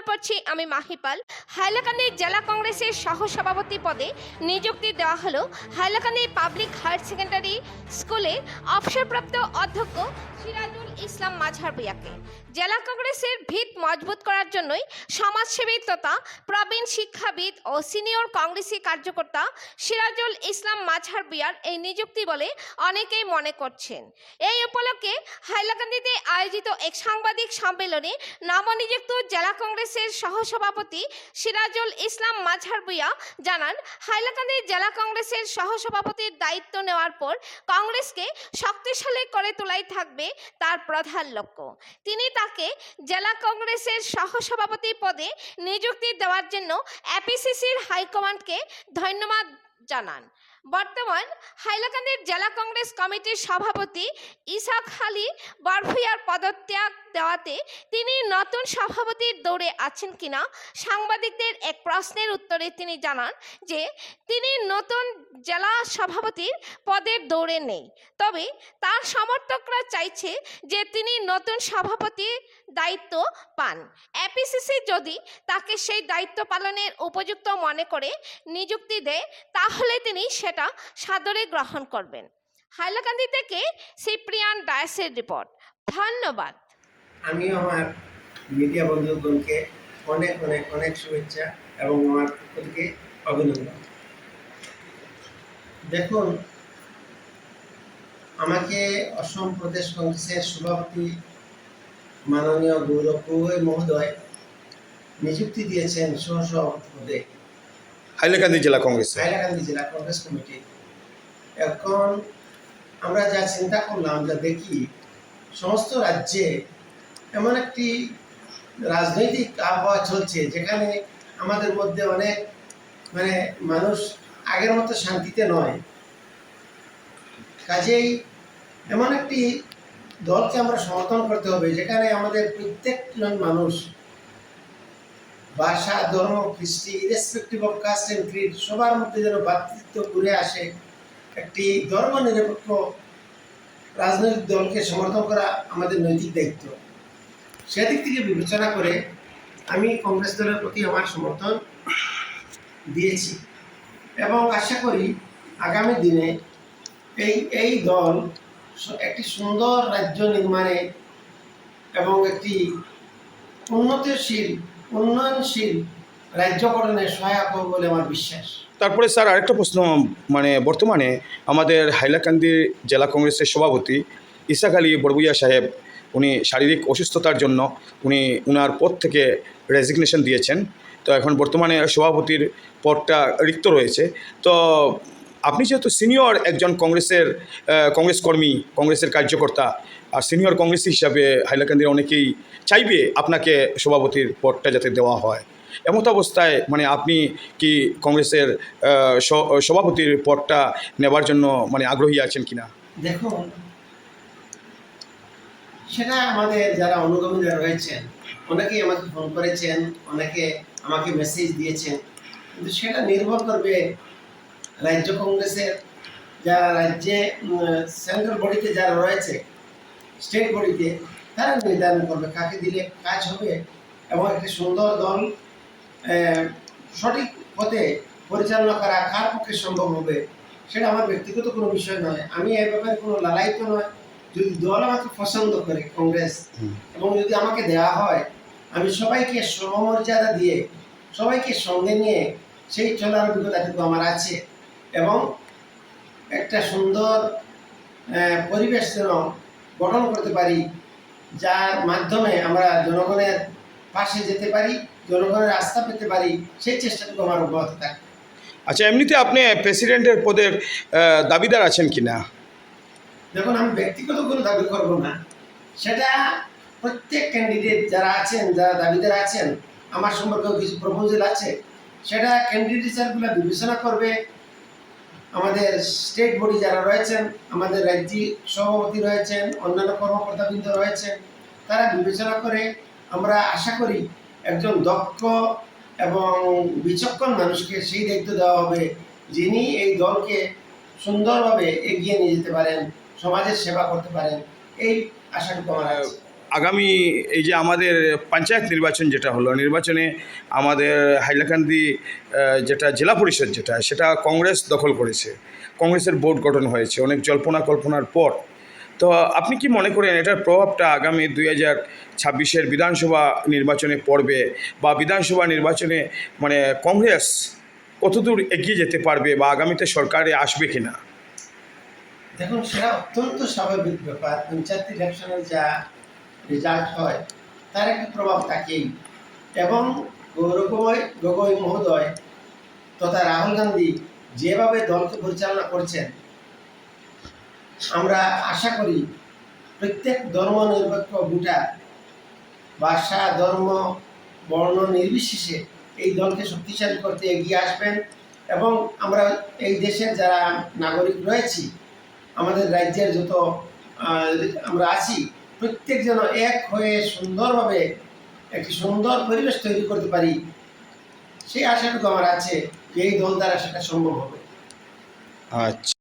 খবর পড়ছি আমি মাহিপাল। হাইলাকান্দি জেলা কংগ্রেসের সহসভাপতি পদে নিযুক্তি দেওয়া হলো। হাইলাকান্দি পাবলিক হায়ার সেকেন্ডারি স্কুলে অবসরপ্রাপ্ত অধ্যক্ষ সিরাজুল ইসলাম মাঝার ভূঁইয়াকে জেলা কংগ্রেসের ভিত মজবুত করার জন্যই সমাজসেবী তথা প্রবীণ শিক্ষাবিদ ও সিনিয়র কংগ্রেসি কার্যকর্তা সিরাজুল ইসলাম মাঝার বিয়ার এই নিযুক্তি বলে অনেকেই মনে করছেন। এই উপলক্ষে হাইলাকান্দিতে আয়োজিত এক সাংবাদিক সম্মেলনে নবনিযুক্ত জেলা কংগ্রেসের সহসভাপতি সিরাজুল ইসলাম মাঝার ভূঁইয়া জানান, হাইলাকান্দি জেলা কংগ্রেসের সহসভাপতির দায়িত্ব নেওয়ার পর কংগ্রেসকে শক্তিশালী করে তোলাই থাকবে তার প্রধান লক্ষ্য। তিনি তাকে জেলা কংগ্রেসের সহসভাপতি পদে নিযুক্তি দেওয়ার জন্য এপিসিসির হাইকমান্ডকে ধন্যবাদ জানান। বর্তমান হাইলাকান্দির জেলা কংগ্রেস কমিটির সভাপতি ইসাক আলী বারভুইয়ার পদত্যাগ দেওয়াতে তিনি নতুন সভাপতির দৌড়ে আছেন কিনা সাংবাদিকদের এক প্রশ্নের উত্তরে তিনি জানান যে তিনি নতুন জেলা সভাপতির পদের দৌড়ে নেই। তবে তার সমর্থকরা চাইছে যে তিনি নতুন সভাপতির দায়িত্ব পান। এপিসিসি যদি তাকে সেই দায়িত্ব পালনের উপযুক্ত মনে করে নিযুক্তি দেয়, তাহলে তিনি সেটা সাদরে গ্রহণ করবেন। হাইলাকান্দি থেকে সিপ্রিয়ান ডায়াসের রিপোর্ট। ধন্যবাদ। আমি আমার মিডিয়া বন্ধুগণকে অনেক অনেক অনেক শুভেচ্ছা এবং আমার পক্ষ থেকে অভিনন্দন। দেখুন আমাকে অসম প্রদেশ কংগ্রেসের সভাপতি মাননীয় গৌরব গগৈ মহোদয় নিযুক্তি দিয়েছেন সহসভাপতি পদে। হাইলাকান্দি জেলা কংগ্রেস। হাইলাকান্দি জেলা কংগ্রেস কমিটি। এখন আমরা যা চিন্তা করলাম যা দেখি সমস্ত রাজ্যে এমন একটি রাজনৈতিক আবহাওয়া চলছে যেখানে আমাদের মধ্যে অনেক মানে মানুষ আগের মতো শান্তিতে নয়। কাজেই এমন একটি দলকে আমরা সমর্থন করতে হবে, যেখানে আমাদের প্রত্যেকজন মানুষ, ভাষা, ধর্ম, কৃষ্টি irrespective of caste and creed সবার মধ্যে যেন ভ্রাতৃত্ব ঘুরে আসে, একটি ধর্ম নিরপেক্ষ রাজনৈতিক দলকে সমর্থন করা আমাদের নৈতিক দায়িত্ব। সেদিক থেকে বিবেচনা করে আমি কংগ্রেস দলের প্রতি আমার সমর্থন দিয়েছি। এবং আশা করি আগামী দিনে এই এই দল একটি সুন্দর রাজ্য নির্মাণে এবং একটি উন্নতিশীল, উন্নয়নশীল রাজ্য গঠনে সহায়ক হবে বলে আমার বিশ্বাস। তারপরে স্যার আরেকটা প্রশ্ন মানে বর্তমানে আমাদের হাইলাকান্দি জেলা কংগ্রেসের সভাপতি ইসাক আলী বড়বুইয়া সাহেব, উনি শারীরিক অসুস্থতার জন্য উনি উনার পদ থেকে রেজিগনেশন দিয়েছেন। তো এখন বর্তমানে সভাপতির পদটা রিক্ত রয়েছে। তো আপনি যেহেতু সিনিয়র একজন কংগ্রেসের কংগ্রেস কর্মী, কংগ্রেসের কার্যকর্তা, আর সিনিয়র কংগ্রেস হিসাবে হাইলাকান্দির অনেকেই চাইবে আপনাকে সভাপতির পদটা যাতে দেওয়া হয়। এমত অবস্থায় মানে আপনি কি কংগ্রেসের সভাপতির পদটা নেবার জন্য মানে আগ্রহী আছেন কিনা? দেখুন সেটা আমাদের যারা অনুগামীরা রয়েছেন, অনেকেই আমাকে ফোন করেছেন, অনেকে আমাকে মেসেজ দিয়েছেন। কিন্তু সেটা নির্ভর করবে রাজ্য কংগ্রেসের, যারা রাজ্যে সেন্ট্রাল বডিতে যারা রয়েছে স্টেট বডিতে তারা নির্ধারণ করবে কাকে দিলে কাজ হবে এবং একটি সুন্দর দল সঠিক পথে পরিচালনা করা কার পক্ষে সম্ভব হবে, সেটা আমার ব্যক্তিগত কোনো বিষয় নয়। আমি এ ব্যাপারে কোনো লালায়িত নয়। যদি দল আমাকে পছন্দ করে কংগ্রেস এবং যদি আমাকে দেওয়া হয় আমি সবাইকে সমমর্যাদা দিয়ে সবাইকে সঙ্গে নিয়ে সেই চলার অভিজ্ঞতাটুকু আমার আছে। এবং একটা সুন্দর পরিবেশ যেন গঠন করতে পারি যার মাধ্যমে আমরা জনগণের পাশে যেতে পারি জনগণের আস্থা পেতে পারি সেই চেষ্টাটুকু আমার অব্যাহত থাকে আচ্ছা এমনিতে আপনি প্রেসিডেন্টের পদের দাবিদার আছেন কিনা? দেখুন, আমি ব্যক্তিগত কোনো দাবি করব না। সেটা প্রত্যেক ক্যান্ডিডেট যারা আছেন, যারা দাবিদার আছেন, আমার সম্পর্কেও কিছু প্রপোজাল আছে। সেটা ক্যান্ডিডেটগুলো বিবেচনা করবে আমাদের স্টেট বডি যারা রয়েছেন, আমাদের রাজ্যিক সভাপতি রয়েছেন, অন্যান্য কর্মকর্তাবৃন্দ রয়েছেন, তারা বিবেচনা করে আমরা আশা করি একজন দক্ষ এবং বিচক্ষণ মানুষকে সেই দায়িত্ব দেওয়া হবে যিনি এই দলকে সুন্দরভাবে এগিয়ে নিয়ে যেতে পারেন। সমাজের সেবা করতে পারেন, এই আশাটুকু আমার আছে। আগামী এই যে আমাদের পঞ্চায়েত নির্বাচন যেটা হলো, নির্বাচনে আমাদের হাইলাকান্দি যেটা জেলা পরিষদ যেটা, সেটা কংগ্রেস দখল করেছে। কংগ্রেসের বোর্ড গঠন হয়েছে, অনেক জল্পনা কল্পনার পর। তো আপনি কি মনে করেন এটার প্রভাবটা আগামী দুই হাজার ছাব্বিশের বিধানসভা নির্বাচনে পড়বে বা বিধানসভা নির্বাচনে মানে কংগ্রেস কতদূর এগিয়ে যেতে পারবে বা আগামীতে সরকারে আসবে কিনা? দেখুন, সেটা অত্যন্ত স্বাভাবিক ব্যাপার। পঞ্চায়েত ইলেকশনের যা রেজাল্ট হয়, তার একটা প্রভাব থাকেই। এবং গৌরবময় গগৈ মহোদয় তথা রাহুল গান্ধী যেভাবে দলকে পরিচালনা করছেন, আমরা আশা করি প্রত্যেক ধর্ম নিরপেক্ষ ভোটার ভাষা, ধর্ম, বর্ণ নির্বিশেষে এই দলকে শক্তিশালী করতে এগিয়ে আসবেন। এবং আমরা এই দেশের যারা নাগরিক রয়েছি আমাদের রাজ্যের যত আমরা আছি, প্রত্যেক যেন এক হয়ে সুন্দরভাবে একটি সুন্দর পরিবেশ তৈরি করতে পারি, সেই আশাটুকু আমার আছে এই দল দ্বারা সেটা সম্ভব হবে। আচ্ছা।